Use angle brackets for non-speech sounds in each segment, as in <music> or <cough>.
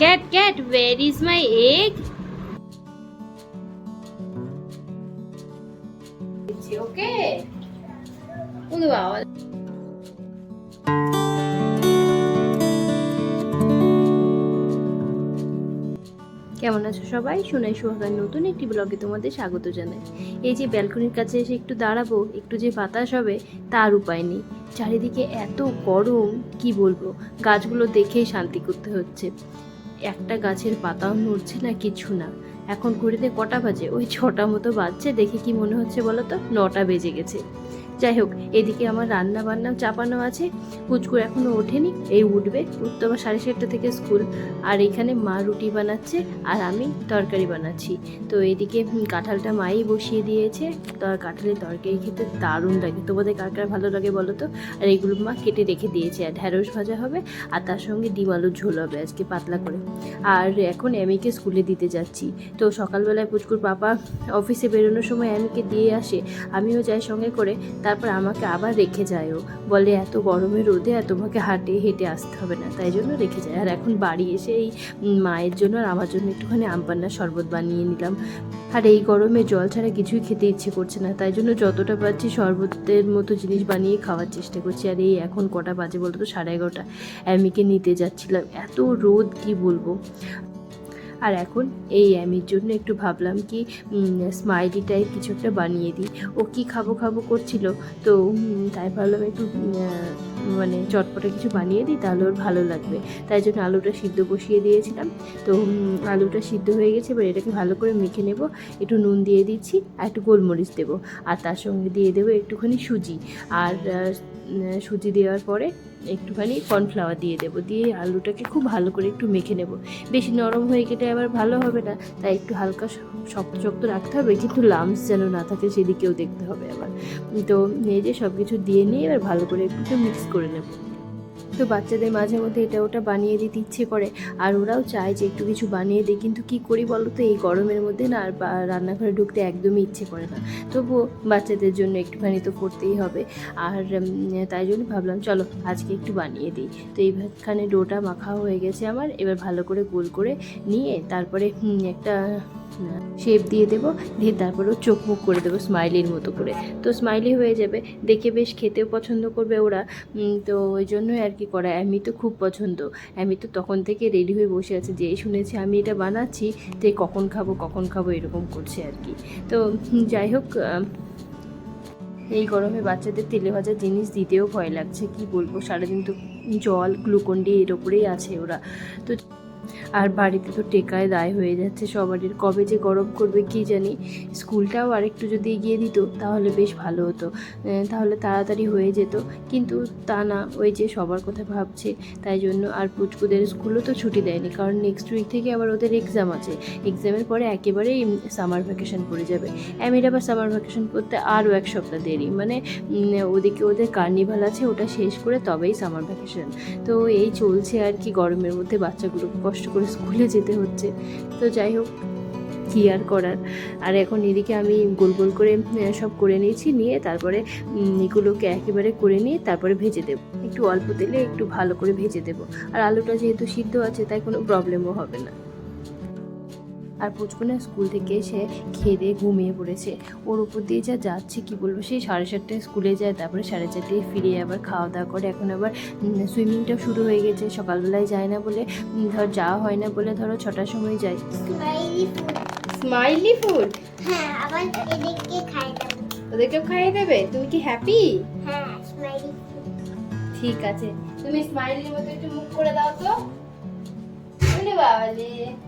Cat, cat, where is my egg? ওকে ওরে বাবা কেমন আছো সবাই? সোনাই সোহাগার নতুন একটি ব্লগে তোমাদের স্বাগত জানাই। এই যে ব্যালকনির কাছে এসে একটু দাঁড়াবো একটু যে বাতাস হবে তার উপায় নেই। চারিদিকে এত গরম কি বলব? গাছগুলো দেখেই শান্তি করতে হচ্ছে। একটা গাছের পাতাও নড়ছে না, কিছু না। এখন ঘড়িতে কটা বাজে? ওই ছটা মতো বাজছে, দেখে কি মনে হচ্ছে বলো তো? নটা বেজে গেছে। যাই হোক, এদিকে আমার রান্না বান্নাও চাপানো আছে। পুচকুর এখনও ওঠেনি, এই উঠবে। উঠতে আবার সাড়ে সাতটা থেকে স্কুল, আর এখানে মা রুটি বানাচ্ছে, আর আমি তরকারি বানাচ্ছি। তো এদিকে কাঁঠালটা মাই বসিয়ে দিয়েছে। তার কাঁঠালের তরকারি খেতে দারুণ লাগে। তোমাদের কার কার ভালো লাগে বলো তো? আর এগুলো মা কেটে রেখে দিয়েছে। আর ঢ্যাঁড়স ভাজা হবে, আর তার সঙ্গে ডিম আলুর ঝোল হবে আজকে পাতলা করে। আর এখন এমিকে স্কুলে দিতে যাচ্ছি। তো সকালবেলায় পুচকুর পাপা অফিসে বেরোনোর সময় এমিকে দিয়ে আসে। আমিও যাই সঙ্গে করে। তারপর আমাকে আবার রেখে যায়ও। বলে, এত গরমের রোদে আর তোমাকে হাঁটে হেঁটে আসতে হবে না। তাই জন্য রেখে যায়। আর এখন বাড়ি এসে এই মায়ের জন্য আর আমার জন্য একটুখানি আম পান্নার শরবত বানিয়ে নিলাম। আর এই গরমে জল ছাড়া কিছুই খেতে ইচ্ছে করছে না। তাই জন্য যতটা পারছি শরবতের মতো জিনিস বানিয়ে খাওয়ার চেষ্টা করছি। আর এই এখন কটা বাজে বলতো? সাড়ে এগারোটা। অ্যামিকে নিতে যাচ্ছিলাম। এত রোদ, কি বলব? আর এখন এই অ্যামির জন্য একটু ভাবলাম কি স্মাইলি টাইপ কিছু একটা বানিয়ে দিই। ও কি খাব খাব করছিল, তো তাই ভাবলাম একটু মানে চটপটা কিছু বানিয়ে দিই, তাহলে ওর ভালো লাগবে। তাই জন্য আলুটা সিদ্ধ বসিয়ে দিয়েছিলাম। তো আলুটা সিদ্ধ হয়ে গেছে, এবার এটাকে ভালো করে মেখে নেব। একটু নুন দিয়ে দিচ্ছি, আর একটু গোলমরিচ দেবো। আর তার সঙ্গে দিয়ে দেবো একটুখানি সুজি। আর সুজি দেওয়ার পরে একটুখানি কর্নফ্লাওয়ার দিয়ে দেবো। দিয়ে আলুটাকে খুব ভালো করে একটু মেখে নেব। বেশি নরম হয়ে গেলে আবার ভালো হবে না। তাই একটু হালকা শক্ত শক্ত রাখতে হবে। কিন্তু লামস যেন না থাকে সেদিকেও দেখতে হবে আবার। তো এই যে সব কিছু দিয়ে নিয়ে এবার ভালো করে একটু মিক্স করে নেব। তো বাচ্চাদের মাঝে মধ্যে এটা ওটা বানিয়ে দিতে ইচ্ছে করে। আর ওরাও চায় যে একটু কিছু বানিয়ে দিই, কিন্তু কি করি বলো তো? এই গরমের মধ্যে না আর রান্নাঘরে ঢুকতে একদমই ইচ্ছে করে না। তবুও বাচ্চাদের জন্য একটুখানি তো করতেই হবে। আর তাই জন্য ভাবলাম, চলো আজকে একটু বানিয়ে দিই। তো এইখানে ডোটা মাখা হয়ে গেছে আমার। এবার ভালো করে গোল করে নিয়ে তারপরে একটা শেপ দিয়ে দেবো, দিয়ে তারপরে চোখ মুখ করে দেবো স্মাইলির মতো করে। তো স্মাইলি হয়ে যাবে। দেখে বেশ খেতেও পছন্দ করবে ওরা। তো ওই জন্যই আর কি করা। আমি তো খুব পছন্দ। আমি তো তখন থেকে রেডি হয়ে বসে আছে। যেই শুনেছি আমি এটা বানাচ্ছি যে কখন খাব কখন খাব এরকম করছে আর কি। তো যাই হোক এই গরমে বাচ্চাদের তেলে ভাজা জিনিস দিতেও ভয় লাগছে। কি বলব? সারাদিন তো জল গ্লুকন ডি এর ওপরেই আছে ওরা। তো আর বাড়িতে তো টেকায় দায় হয়ে যাচ্ছে সবারই। কবে যে গরম করবে কি জানি। স্কুলটাও আরেকটু যদি এগিয়ে দিত, তাহলে বেশ ভালো হতো। তাহলে তাড়াতাড়ি হয়ে যেত। কিন্তু তা না, ওই যে সবার কথা ভাবছে, তাই জন্য আর পুচকুদের স্কুলও তো ছুটি দেয়নি। কারণ নেক্সট উইক থেকে আবার ওদের এক্সাম আছে। এক্সামের পরে একেবারেই সামার ভ্যাকেশন পড়ে যাবে। অ্যামির আবার সামার ভ্যাকেশন করতে আরও এক সপ্তাহ দেরি। মানে ওদিকে ওদের কার্নিভাল আছে, ওটা শেষ করে তবেই সামার ভ্যাকেশন তো এই চলছে আর কি গরমের মধ্যে বাচ্চাগুলোকে কষ্ট করে স্কুলে যেতে হচ্ছে। তো যাই হোক, কী আর করার? আর এখন এদিকে আমি গোল গোল করে সব করে নিয়েছি, নিয়ে তারপরে এগুলোকে একেবারে করে নিয়ে তারপরে ভেজে দেবো। একটু অল্প তেলে একটু ভালো করে ভেজে দেবো। আর আলুটা যেহেতু সিদ্ধ আছে, তাই কোনো প্রবলেমও হবে না। আর পুচকুনা স্কুল থেকে এসে খেয়ে দিয়ে ঘুমিয়ে পড়েছে। ওর উপর দিয়ে যা যাচ্ছে কি বলব সেই সাড়ে চারটায় স্কুলে যায় তারপরে সাড়ে চারটায় ফিরে আবার খাওয়া দাওয়া করে। এখন আবার সুইমিংটা শুরু হয়ে গেছে সকালবেলায় যায় না বলে ধর যাওয়া হয় না বলে ধরো ছটার সময় যায়। স্মাইলি ফুড হ্যাঁ আবার খাই ওদেরকেও খাইয়ে দেবে? তুমি কি হ্যাপি হ্যাঁ স্মাইলি ঠিক আছে। তুমি স্মাইলির মতো একটু মুখ করে দাও তো। স্মাইলি ফুড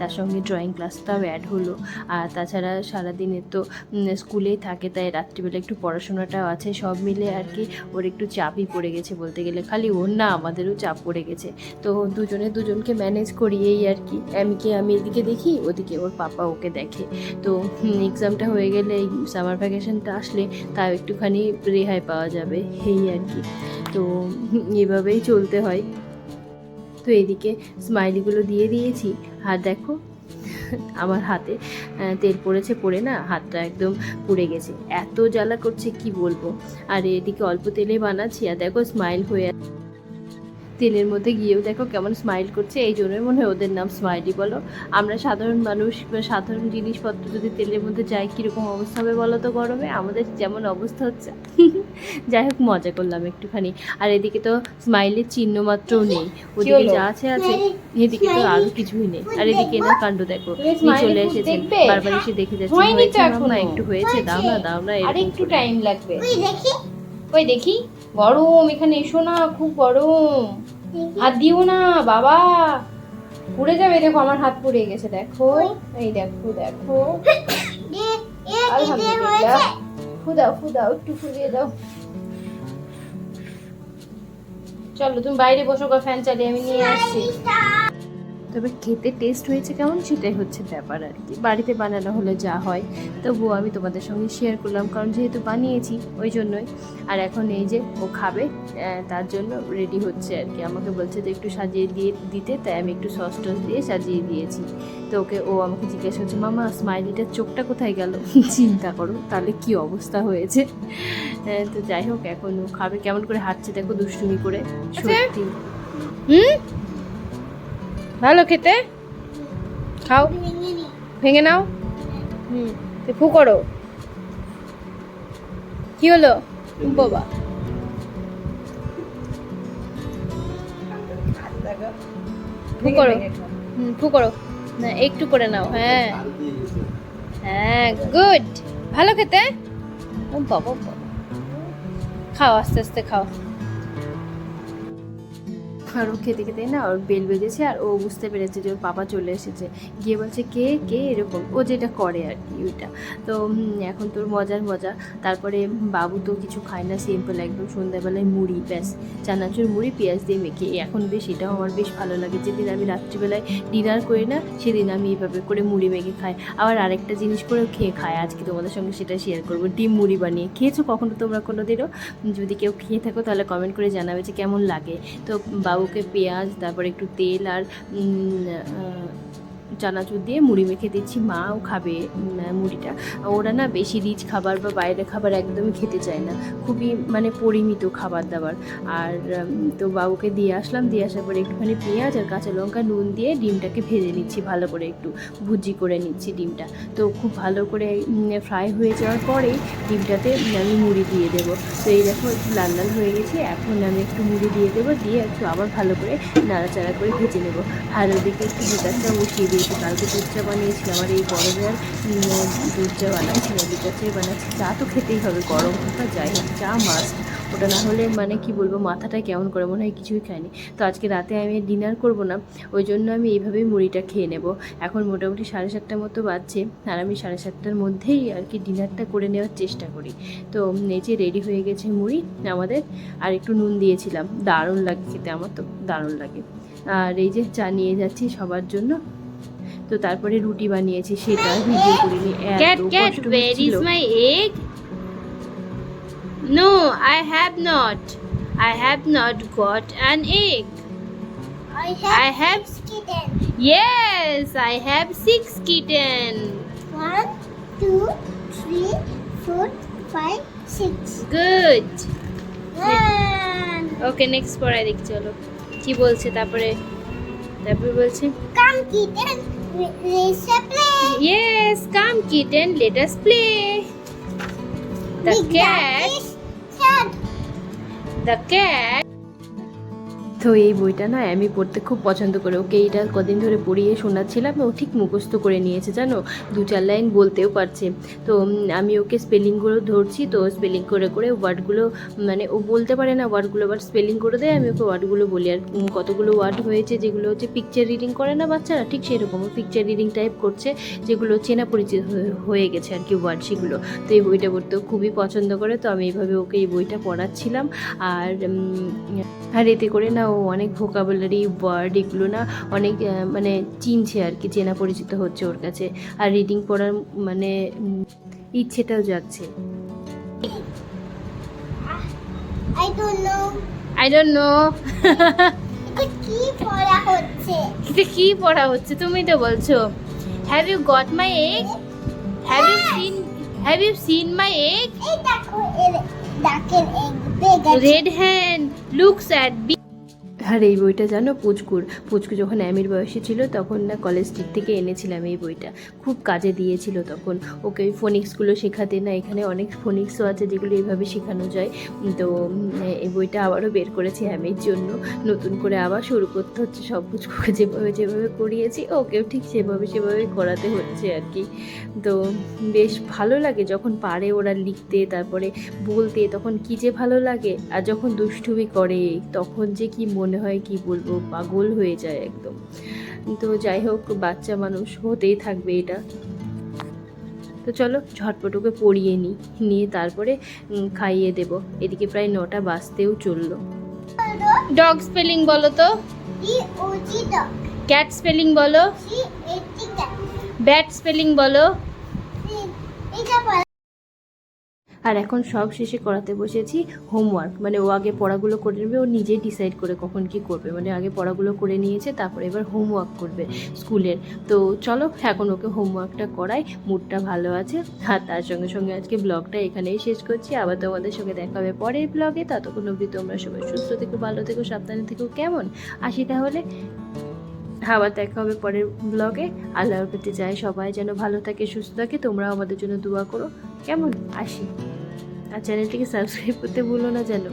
তার সঙ্গে ড্রয়িং ক্লাসটাও অ্যাড হলো। আর তাছাড়া সারাদিনে তো স্কুলেই থাকে, তাই রাত্রিবেলা একটু পড়াশোনাটাও আছে। সব মিলে আর কি ওর একটু চাপই পড়ে গেছে বলতে গেলে। খালি ওর না, আমাদেরও চাপ পড়ে গেছে। তো দুজনে দুজনকে ম্যানেজ করি এই আর কি। আমিকে আমি এদিকে দেখি, ওদিকে ওর পাপা ওকে দেখে। তো এক্সামটা হয়ে গেলে এই সামার ভ্যাকেশনটা আসলে তাও একটুখানি রেহাই পাওয়া যাবে। এই আর কি। তো এভাবেই চলতে হয়। তো এদিকে স্মাইলিগুলো দিয়ে দিয়েছি। আর দেখো, আমার হাতে তেল পড়েছে, পড়ে না, হাতটা একদম পুড়ে গেছে। এত জ্বালা করছে, কি বলব? আর এদিকে অল্প তেলে বানাচ্ছি, আর দেখো স্মাইল হয়ে তেলের মধ্যে গিয়েও দেখো কেমন স্মাইল করছে এই জন্যই মনে হয় ওদের নাম স্মাইলি বলো। আমরা সাধারণ মানুষ বা সাধারণ জিনিসপত্র যদি তেলের মধ্যে যাই কীরকম অবস্থা হবে বলো তো গরমে? আমাদের যেমন অবস্থা হচ্ছে। <laughs> যাই হোক মজা করলাম একটুখানি। আর এদিকে তো স্মাইলের চিহ্ন মাত্রও নেই। ওদিকে? যা আছে আছে এদিকে তো আরও কিছুই নেই। আর এদিকে না কাণ্ড দেখো চলে এসেছেন। বারবার এসে দেখে যাচ্ছে হয়নি তো হয়েছে মাম্মা এখনও। একটু হয়েছে দাও না দাও না এরকম একটু টাইম লাগবে। ওই দেখি। গরম, এখানে এসো না, খুব গরম। আর দিও না, বাবা। পুড়ে যাবে, দেখো, আমার হাত পুড়ে গেছে, দেখো। এই দেখো দেখো। ফুদাও ফুদাও, একটু ফুলিয়ে দাও। চলো, তুমি বাইরে বসো, গা, ফ্যান চালিয়ে, আমি নিয়ে আসছি। তবে খেতে টেস্ট হয়েছে কেমন সেটাই হচ্ছে ব্যাপার আর কি। বাড়িতে বানানো হলে যা হয়। তবুও আমি তোমাদের সঙ্গে শেয়ার করলাম কারণ যেহেতু বানিয়েছি ওই জন্যই। আর এখন এই যে ও খাবে তার জন্য রেডি হচ্ছে আর কি। আমাকে বলছে যে একটু সাজিয়ে দিয়ে দিতে তাই আমি একটু সস টস দিয়ে সাজিয়ে দিয়েছি। তো ওকে ও আমাকে জিজ্ঞাসা করছে মামা স্মাইলিটার চোখটা কোথায় গেল? <laughs> চিন্তা করো তাহলে কি অবস্থা হয়েছে? তো যাই হোক এখন ও খাবে। কেমন করে হাঁটছে দেখো দুষ্টুমি করে সত্যি। হুম? ভালো খেতে? খাও। ভেঙে নাও। হুম ফু করো। কি হলো? বাবা। ফু করো। হুম ফু করো। না একটু করে নাও হ্যাঁ। হ্যাঁ গুড। ভালো খেতে? ও বাবা বাবা। খাও আস্তে আস্তে খাও। আর ও খেতে খেতে না? ওর বেল বেজেছে আর ও বুঝতে পেরেছে যে ওর পাপা চলে এসেছে। গিয়ে বলছে, কে? কে? এরকম। ও যেটা করে আর কি, ওইটা। তো এখন তোর মজার মজা। তারপরে বাবু তো কিছু খায় না সিম্পল একদম সন্ধ্যাবেলায় মুড়ি, ব্যাস। চানাচুর মুড়ি, পেঁয়াজ দিয়ে মেখে। এখন বেশ, এটাও আমার বেশ ভালো লাগে। যেদিন আমি রাত্রিবেলায় ডিনার করি না, সেদিন আমি এইভাবে করে মুড়ি মেখে খাই। আবার আরেকটা জিনিস করেও খেয়ে খায়? আজকে তোমাদের সঙ্গে সেটা শেয়ার করব। ডিম মুড়ি বানিয়ে। খেয়েছো কখনো তোমরা কোনো দিনও যদি কেউ খেয়ে থাকো, তাহলে কমেন্ট করে জানাবে যে কেমন লাগে। তো বাবুকে পেঁয়াজ তারপর একটু তেল আর চানাচুর দিয়ে মুড়ি মেখে দিচ্ছি মাও খাবে মুড়িটা। ওরা না বেশি রিচ খাবার বা বাইরের খাবার একদমই খেতে চায় না, খুবই মানে পরিমিত খাবার দাবার। আর তো বাবুকে দিয়ে আসলাম, দিয়ে আসার পরে একটুখানি পেঁয়াজ আর কাঁচা লঙ্কা, নুন দিয়ে ডিমটাকে ভেজে নিচ্ছি, ভালো করে একটু ভুজি করে নিচ্ছি ডিমটা। তো খুব ভালো করে ফ্রাই হয়ে যাওয়ার পরেই ডিমটাতে আমি মুড়ি দিয়ে দেবো। তো এই দেখো, একটু লাল লাল হয়ে গেছে, এখন আমি একটু মুড়ি দিয়ে দেবো, দিয়ে একটু আবার ভালো করে নাড়াচাড়া করে ভেজে নেব। আর ওদিকে একটু দুধটা বসিয়ে দিয়েছি কালকে দুধ চা বানিয়েছিলাম আর এই গরমে আর দুধ চা বানাচ্ছি না দুধ চা বানাচ্ছি। চা তো খেতেই হবে, গরম হোক যাই হোক, চা মাস্ট ওটা না হলে মানে কি বলব, মাথাটা কেমন করে মনে হয় কিছুই খাইনি তো আজকে রাতে আমি ডিনার করব না, ওই জন্য আমি এইভাবেই মুড়িটা খেয়ে নেব। এখন মোটামুটি সাড়ে সাতটার মতো বাজছে, আর আমি সাড়ে সাতটার মধ্যেই আর কি ডিনারটা করে নেওয়ার চেষ্টা করি। তো নেচে রেডি হয়ে গেছে মুড়ি আমাদের, আর একটু নুন দিয়েছিলাম। দারুণ লাগে খেতে, আমার তো দারুণ লাগে। আর এই যে চা নিয়ে যাচ্ছি সবার জন্য। তো তারপরে রুটি বানিয়েছি সেটা ভিডিও করিনি Cat, এত cat, কষ্ট where হচ্ছিল। is my egg? No, I have not. I have not got an egg. I I have have. six kitten. Yes, I have six kitten. One, two, three, four, five, six. Good. One. Okay next পড়ায় দেখি চলো কি বলছে তারপরে তারপরে বলছে Come kitten. Let's play. Yes, come kitten, let us play. The Big cat, cat. the cat তো এই বইটা না আমি পড়তে খুব পছন্দ করে। ওকে এইটা কদিন ধরে পড়িয়ে শোনাচ্ছিলাম, ও ঠিক মুখস্থ করে নিয়েছে, জানো? দু চার লাইন বলতেও পারছে। তো আমি ওকে স্পেলিংগুলো ধরছি, তো স্পেলিং করে করে ওয়ার্ডগুলো মানে ও বলতে পারে না ওয়ার্ডগুলো বাট স্পেলিং করে দেয়, আমি ওকে ওয়ার্ডগুলো বলি। আর কতগুলো ওয়ার্ড হয়েছে, যেগুলো হচ্ছে পিকচার রিডিং করে না বাচ্চারা, ঠিক সেরকম পিকচার রিডিং টাইপ করছে, যেগুলো চেনা পরিচিত হয়ে গেছে আর কি ওয়ার্ড সেগুলো তো এই বইটা পড়তেও খুবই পছন্দ করে, তো আমি এইভাবে ওকে এই বইটা পড়াচ্ছিলাম। আর আর এতে করে না ও অনেক ভোকাবুলারি ওয়ার্ড এগুলো না অনেক মানে চিনছে আর কি চেনা পরিচিত হচ্ছে ওর কাছে। আর রিডিং পড়ার মানে ইচ্ছেটাও যাচ্ছে. আই ডোন্ট নো কি পড়া হচ্ছে? এটা কি পড়া হচ্ছে? তুমি তো বলছো। Have you got my egg have you seen have you seen my egg এই দেখো এর ডাকের এক red hand looks at B R এই বইটা জানো পুচকুর। পুচকু যখন অ্যামির বয়সে ছিল তখন না কলেজ স্ট্রিট থেকে এনেছিলাম এই বইটা। খুব কাজে দিয়েছিল তখন। ওকে ওই ফোনিক্সগুলো শেখাতে না এখানে অনেক ফোনিক্সও আছে যেগুলো এইভাবে শেখানো যায়। তো এই বইটা আবারও বের করেছি অ্যামির জন্য। নতুন করে আবার শুরু করতে হচ্ছে সব পুচকুকে যেভাবে যেভাবে করিয়েছি, ওকেও ঠিক সেভাবে সেভাবে করাতে হচ্ছে আর কি। তো, বেশ ভালো লাগে যখন পারে ওরা লিখতে, তারপরে বলতে, তখন কি যে ভালো লাগে। আর যখন দুষ্টুমি করে, তখন যে কি মনে হয় কি বলব পাগল হয়ে যায় একদম। তো যাই হোক বাচ্চা মানুষ হতেই থাকবে এটা। তো চলো ঝটপট ওকে পড়িয়ে নিই নিয়ে তারপরে খাইয়ে দেব। এদিকে প্রায় নটা বাজতেও চলল। ডগ স্পেলিং বলো তো। ক্যাট স্পেলিং বলো। C A T cat bat spelling বলো। পড়া আর এখন সব শেষে করাতে বসেছি হোমওয়ার্ক মানে ও আগে পড়াগুলো করে নেবে, ও নিজেই ডিসাইড করে কখন কি করবে। মানে আগে পড়াগুলো করে নিয়েছে, তারপরে এবার হোমওয়ার্ক করবে স্কুলের। তো চলো, এখন ওকে হোমওয়ার্কটা করাই মুডটা ভালো আছে। আর তার সঙ্গে সঙ্গে আজকে ব্লগটা এখানেই শেষ করছি। আবার তোমাদের সঙ্গে দেখা হবে পরের ব্লগে ততক্ষণ অবধি তোমরা সবাই সুস্থ থেকো, ভালো থেকো, সাবধানে থেকো, কেমন? আসি তাহলে। আবার দেখা হবে পরের ব্লগে আল্লাহর প্রতি চাই সবাই যেন ভালো থাকে, সুস্থ থাকে, তোমরাও আমাদের জন্য দোয়া করো। কেমন? আসি। আর চ্যানেলটিকে সাবস্ক্রাইব করতে ভুলো না যেন।